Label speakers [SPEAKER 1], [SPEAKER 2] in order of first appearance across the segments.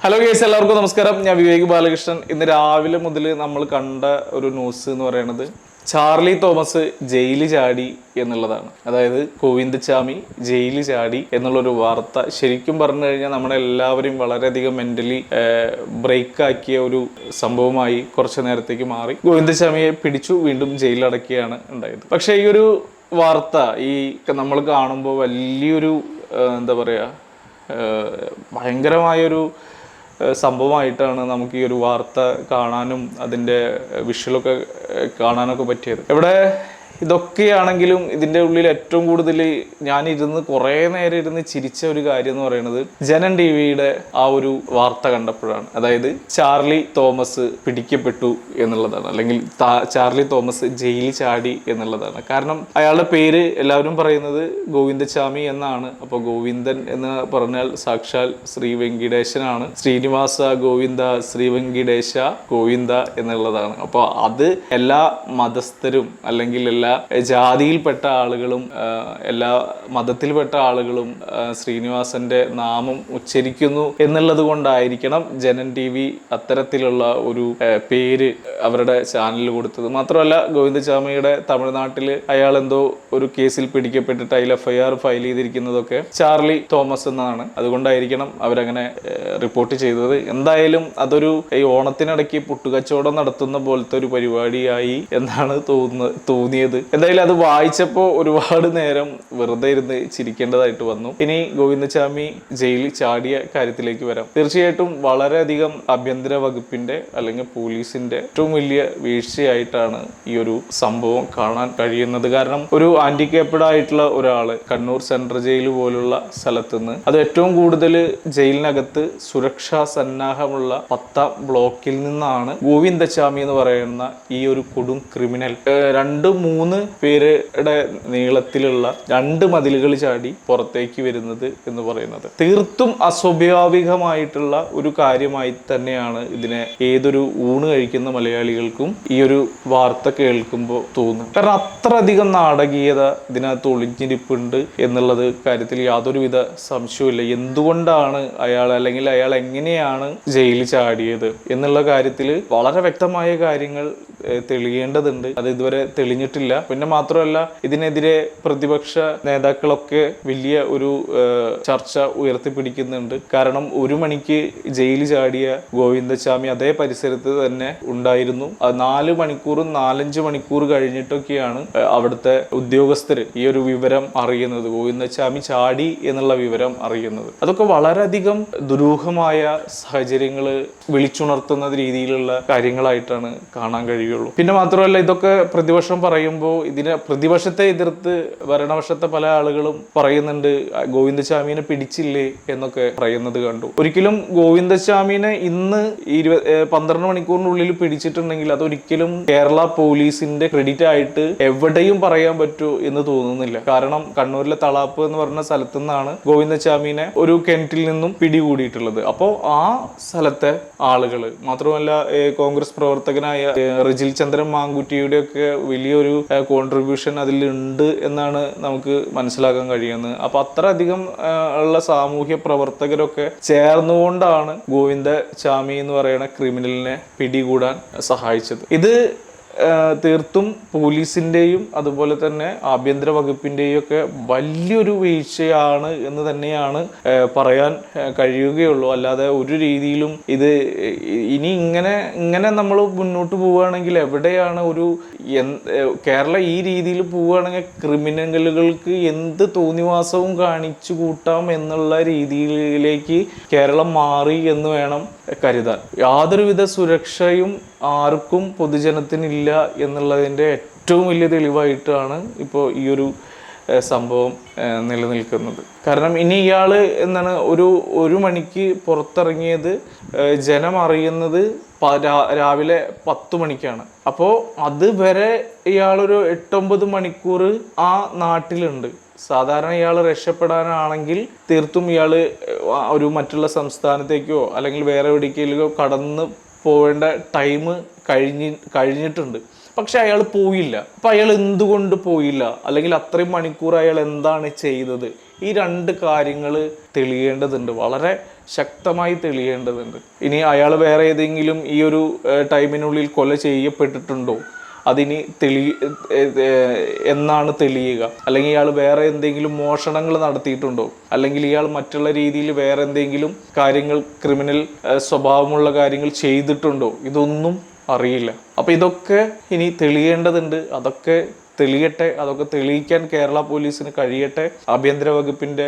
[SPEAKER 1] Hello case എല്ലാവർക്കും നമസ്കാരം. ഞാൻ വിവേക് ബാലകൃഷ്ണൻ. ഇന്ന് രാവിലെ മുതൽ നമ്മൾ കണ്ട ഒരു ന്യൂസ് എന്ന് പറയുന്നത് ചാർലി തോമസ് ജയിലിൽ ചാടി എന്നുള്ളതാണ്. അതായത് ഗോവിന്ദച്ചാമി ജയിലിൽ ചാടി എന്നുള്ളൊരു വാർത്ത ശരിക്കും പറഞ്ഞു കഴിഞ്ഞാൽ നമ്മളെ എല്ലാവരെയും വളരെയധികം മെന്റലി ബ്രേക്കാക്കിയ ഒരു സംഭവമായി കുറച്ച് നേരത്തേക്ക് മാറി. ഗോവിന്ദച്ചാമിയെ പിടിച്ചു വീണ്ടും ജയിലിലടക്കുകയാണ് ഉണ്ടായത്. പക്ഷേ ഈ ഒരു വാർത്ത ഈ നമ്മൾ കാണുമ്പോൾ വലിയൊരു എന്താ പറയുക ഭയങ്കരമായൊരു സംഭവമായിട്ടാണ് നമുക്ക് ഈ ഒരു വാർത്ത കാണാനും അതിന്റെ വിഷ്വലൊക്കെ കാണാനൊക്കെ പറ്റിയത്. ഇവിടെ ഇതൊക്കെയാണെങ്കിലും ഇതിന്റെ ഉള്ളിൽ ഏറ്റവും കൂടുതൽ ഞാൻ ഇരുന്ന് കുറേ നേരം ഇരുന്ന് ചിരിച്ച ഒരു കാര്യം എന്ന് പറയുന്നത് ജനൻ ടി വിയുടെ ആ ഒരു വാർത്ത കണ്ടപ്പോഴാണ്. അതായത് ചാർലി തോമസ് പിടിക്കപ്പെട്ടു എന്നുള്ളതാണ്. അല്ലെങ്കിൽ ചാർലി തോമസ് ജയിലിൽ ചാടി എന്നുള്ളതാണ്. കാരണം അയാളുടെ പേര് എല്ലാവരും പറയുന്നത് ഗോവിന്ദസ്വാമി എന്നാണ്. അപ്പോൾ ഗോവിന്ദൻ എന്ന് പറഞ്ഞാൽ സാക്ഷാൽ ശ്രീ വെങ്കിടേശനാണ്. ശ്രീനിവാസ ഗോവിന്ദ ശ്രീ വെങ്കിടേശ ഗോവിന്ദ എന്നുള്ളതാണ്. അപ്പോൾ അത് എല്ലാ മതസ്ഥരും അല്ലെങ്കിൽ എല്ലാ ജാതിയിൽപ്പെട്ട ആളുകളും എല്ലാ മതത്തിൽപ്പെട്ട ആളുകളും ശ്രീനിവാസന്റെ നാമം ഉച്ചരിക്കുന്നു എന്നുള്ളത് കൊണ്ടായിരിക്കണം ജനൻ ടി വി അത്തരത്തിലുള്ള ഒരു പേര് അവരുടെ ചാനലിൽ കൊടുത്തത്. മാത്രമല്ല ഗോവിന്ദചാമിയുടെ തമിഴ്നാട്ടിൽ അയാൾ എന്തോ ഒരു കേസിൽ പിടിക്കപ്പെട്ടിട്ട് അതിൽ എഫ്ഐആർ ഫയൽ ചെയ്തിരിക്കുന്നതൊക്കെ ചാർലി തോമസ് എന്നാണ്. അതുകൊണ്ടായിരിക്കണം അവരങ്ങനെ റിപ്പോർട്ട് ചെയ്തത്. എന്തായാലും അതൊരു ഈ ഓണത്തിനിടയ്ക്ക് പുട്ടുകച്ചവടം നടത്തുന്ന പോലത്തെ ഒരു പരിപാടിയായി എന്നാണ് തോന്നുന്നത് തോന്നിയത്. എന്തായാലും അത് വായിച്ചപ്പോൾ ഒരുപാട് നേരം വെറുതെ ഇരുന്ന് ചിരിക്കേണ്ടതായിട്ട് വന്നു. ഇനി ഗോവിന്ദസ്വാമി ജയിലിൽ ചാടിയ കാര്യത്തിലേക്ക് വരാം. തീർച്ചയായിട്ടും വളരെയധികം ആഭ്യന്തര വകുപ്പിന്റെ അല്ലെങ്കിൽ പോലീസിന്റെ ഏറ്റവും വലിയ വീഴ്ചയായിട്ടാണ് ഈ ഒരു സംഭവം കാണാൻ കഴിയുന്നത്. കാരണം ഒരു ഹാൻഡിക്കേപ്പഡ് ആയിട്ടുള്ള ഒരാൾ കണ്ണൂർ സെൻട്രൽ ജയിൽ പോലുള്ള സ്ഥലത്ത് നിന്ന് അത് ഏറ്റവും കൂടുതൽ ജയിലിനകത്ത് സുരക്ഷാ സന്നാഹമുള്ള പത്താം ബ്ലോക്കിൽ നിന്നാണ് ഗോവിന്ദസ്വാമി എന്ന് പറയുന്ന ഈ ഒരു കൊടും ക്രിമിനൽ. രണ്ട് മൂന്ന് പേരുടെ നീളത്തിലുള്ള രണ്ട് മതിലുകൾ ചാടി പുറത്തേക്ക് വരുന്നത് എന്ന് പറയുന്നത്. തീർത്തും അസ്വാഭാവികമായിട്ടുള്ള ഒരു കാര്യമായി തന്നെയാണ് ഇതിനെ ഏതൊരു ഊണ് കഴിക്കുന്ന മലയാളികൾക്കും ഈ ഒരു വാർത്ത കേൾക്കുമ്പോൾ തോന്നുന്നത്. കാരണം അത്രയധികം നാടകീയത ഇതിനകത്ത് ഒളിഞ്ഞിരിപ്പുണ്ട് എന്നുള്ളത് കാര്യത്തിൽ യാതൊരുവിധ സംശയമില്ല എന്തുകൊണ്ടാണ് അയാൾ അല്ലെങ്കിൽ അയാൾ എങ്ങനെയാണ് ജയിലിൽ ചാടിയത് എന്നുള്ള കാര്യത്തിൽ വളരെ വ്യക്തമായ കാര്യങ്ങൾ തെളിയേണ്ടതുണ്ട്. അത് ഇതുവരെ തെളിഞ്ഞിട്ടില്ല. പിന്നെ മാത്രമല്ല ഇതിനെതിരെ പ്രതിപക്ഷ നേതാക്കളൊക്കെ വലിയ ഒരു ചർച്ച ഉയർത്തിപ്പിടിക്കുന്നുണ്ട്. കാരണം ഒരു മണിക്ക് ജയിലിൽ ചാടിയ ഗോവിന്ദസ്വാമി അതേ പരിസരത്ത് തന്നെ ഉണ്ടായിരുന്നു. നാല് മണിക്കൂറും നാലഞ്ച് മണിക്കൂർ കഴിഞ്ഞിട്ടൊക്കെയാണ് അവിടുത്തെ ഉദ്യോഗസ്ഥർ ഈ ഒരു വിവരം അറിയുന്നത്. ഗോവിന്ദസ്വാമി ചാടി എന്നുള്ള വിവരം അറിയുന്നത്. അതൊക്കെ വളരെയധികം ദുരൂഹമായ സാഹചര്യങ്ങൾ വിളിച്ചുണർത്തുന്ന രീതിയിലുള്ള കാര്യങ്ങളായിട്ടാണ് കാണാൻ കഴിയുള്ളൂ. പിന്നെ മാത്രമല്ല ഇതൊക്കെ പ്രതിപക്ഷം പറയുമ്പോൾ ഇതിനെ പ്രതിപക്ഷത്തെ എതിർത്ത് ഭരണപക്ഷത്തെ പല ആളുകളും പറയുന്നുണ്ട് ഗോവിന്ദസ്വാമിനെ പിടിച്ചില്ലേ? എന്നൊക്കെ പറയുന്നത് കണ്ടു. ഒരിക്കലും ഗോവിന്ദസ്വാമിനെ ഇന്ന് ഇരുപത് പന്ത്രണ്ട് മണിക്കൂറിനുള്ളിൽ പിടിച്ചിട്ടുണ്ടെങ്കിൽ അതൊരിക്കലും കേരള പോലീസിന്റെ ക്രെഡിറ്റ് ആയിട്ട് എവിടെയും പറയാൻ പറ്റൂ എന്ന് തോന്നുന്നില്ല. കാരണം കണ്ണൂരിലെ തളാപ്പ് എന്ന് പറഞ്ഞ സ്ഥലത്തു നിന്നാണ് ഗോവിന്ദസ്വാമിനെ ഒരു കിണറ്റിൽ നിന്നും പിടികൂടിയിട്ടുള്ളത്. അപ്പോൾ ആ സ്ഥലത്തെ ആളുകൾ മാത്രമല്ല കോൺഗ്രസ് പ്രവർത്തകനായ റിജിൽ ചന്ദ്രൻ മാങ്കുറ്റിയുടെ ഒക്കെ വലിയൊരു കോൺട്രിബ്യൂഷൻ അതിലുണ്ട് എന്നാണ് നമുക്ക് മനസ്സിലാക്കാൻ കഴിയുന്നത്. അപ്പൊ അത്രയധികം ഉള്ള സാമൂഹ്യ പ്രവർത്തകരൊക്കെ ചേർന്നുകൊണ്ടാണ് ഗോവിന്ദ ചാമി എന്ന് പറയുന്ന ക്രിമിനലിനെ പിടികൂടാൻ സഹായിച്ചത്. ഇത് തീർത്തും പോലീസിന്റെയും അതുപോലെ തന്നെ ആഭ്യന്തര വകുപ്പിന്റെയും ഒക്കെ വലിയൊരു വീഴ്ചയാണ് എന്ന് തന്നെയാണ് പറയാൻ കഴിയുകയുള്ളൂ. അല്ലാതെ ഒരു രീതിയിലും ഇത് ഇനി ഇങ്ങനെ ഇങ്ങനെ നമ്മൾ മുന്നോട്ട് പോവുകയാണെങ്കിൽ എവിടെയാണ് ഒരു കേരളം ഈ രീതിയിൽ പോവുകയാണെങ്കിൽ ക്രിമിനലുകൾക്ക് എന്ത് തോന്നിവാസവും കാണിച്ചു കൂട്ടാം എന്നുള്ള രീതിയിലേക്ക് കേരളം മാറി എന്ന് വേണം കരുതാൻ. യാതൊരുവിധ സുരക്ഷയും ആർക്കും പൊതുജനത്തിനില്ല എന്നുള്ളതിന്റെ ഏറ്റവും വലിയ തെളിവായിട്ടാണ് ഇപ്പോൾ ഈ ഒരു സംഭവം നിലനിൽക്കുന്നത്. കാരണം ഇനി ഇയാൾ എന്താണ് ഒരു ഒരു മണിക്ക് പുറത്തിറങ്ങിയത് ജനം അറിയുന്നത് രാവിലെ പത്ത് മണിക്കാണ്. അപ്പോൾ അതുവരെ ഇയാളൊരു എട്ടൊമ്പത് മണിക്കൂർ ആ നാട്ടിലുണ്ട്. സാധാരണ ഇയാൾ രക്ഷപ്പെടാനാണെങ്കിൽ തീർത്തും ഇയാൾ ഒരു മറ്റുള്ള സംസ്ഥാനത്തേക്കോ അല്ലെങ്കിൽ വേറെ എവിടേക്കെങ്കിലോ കടന്ന് പോവേണ്ട ടൈം കഴിഞ്ഞ് കഴിഞ്ഞിട്ടുണ്ട്. പക്ഷെ അയാൾ പോയില്ല. അപ്പം അയാൾ എന്തുകൊണ്ട് പോയില്ല? അല്ലെങ്കിൽ അത്രയും മണിക്കൂർ അയാൾ എന്താണ് ചെയ്തത്? ഈ രണ്ട് കാര്യങ്ങൾ തെളിയേണ്ടതുണ്ട്. വളരെ ശക്തമായി തെളിയേണ്ടതുണ്ട്. ഇനി അയാൾ വേറെ ഏതെങ്കിലും ഈ ഒരു ടൈമിനുള്ളിൽ കൊല ചെയ്യപ്പെട്ടിട്ടുണ്ടോ? അതിനി തെളി എന്നാണ് തെളിയുക. അല്ലെങ്കിൽ ഇയാൾ വേറെ എന്തെങ്കിലും മോഷണങ്ങൾ നടത്തിയിട്ടുണ്ടോ? അല്ലെങ്കിൽ ഇയാൾ മറ്റുള്ള രീതിയിൽ വേറെ എന്തെങ്കിലും കാര്യങ്ങൾ ക്രിമിനൽ സ്വഭാവമുള്ള കാര്യങ്ങൾ ചെയ്തിട്ടുണ്ടോ? ഇതൊന്നും അറിയില്ല. അപ്പോൾ ഇതൊക്കെ ഇനി തെളിയേണ്ടതുണ്ട്. അതൊക്കെ തെളിയട്ടെ അതൊക്കെ തെളിയിക്കാൻ കേരള പോലീസിന് കഴിയട്ടെ. ആഭ്യന്തര വകുപ്പിന്റെ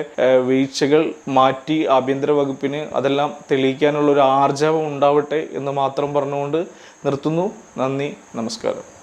[SPEAKER 1] വീഴ്ചകൾ മാറ്റി ആഭ്യന്തര വകുപ്പിന് അതെല്ലാം തെളിയിക്കാനുള്ള ഒരു ആർജവം ഉണ്ടാവട്ടെ എന്ന് മാത്രം പറഞ്ഞുകൊണ്ട് നിർത്തുന്നു. നന്ദി നമസ്കാരം.